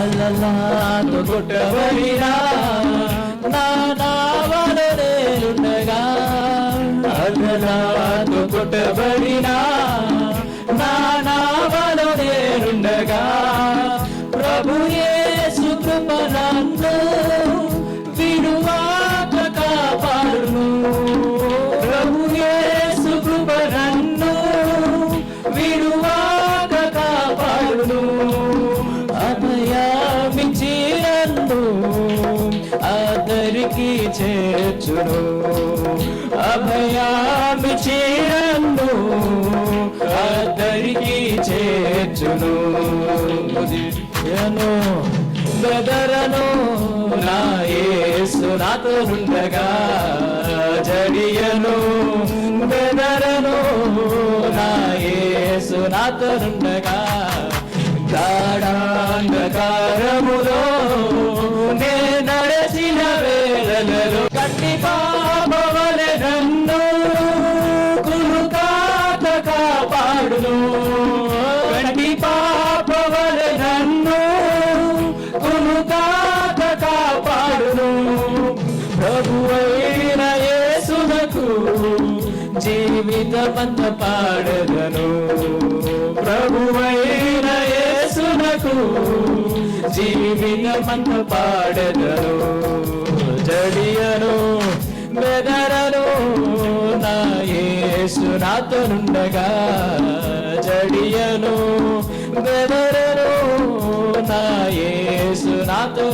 అల్లలాతో కొట్టబడినా నా నావలో నేనుండగా. అల్లలాతో కొట్టబడినా నా నావలో నేనుండగా. ప్రభు యేసు కృప నన్ను విడువాక కాపాడును. ప్రభు యేసు కృప నన్ను విడువాక కాపాడును. నన్ను ఆదరికి చేర్చును అభయామి నన్ను ఆదరికి చేర్చును ఎను బెదరను నా యేసు నాతో ఉండగా జడియను. బెదరను నా యేసు నాతో ఉండగా గాఢాంధకారములో నే నడచిన వేళలలో కట్టి పాపవలె నన్ను కులుకాత కాపాడును. కట్టి పాపవలె నన్ను కులుకాత కాపాడును. ప్రభువైన యేసునకు జీవితమంత పాడదను యేసునకు జీవితమంత పాడదను జడియను బెదరను నా యేసు నాతో జడియను బెదరను నా యేసు నాతో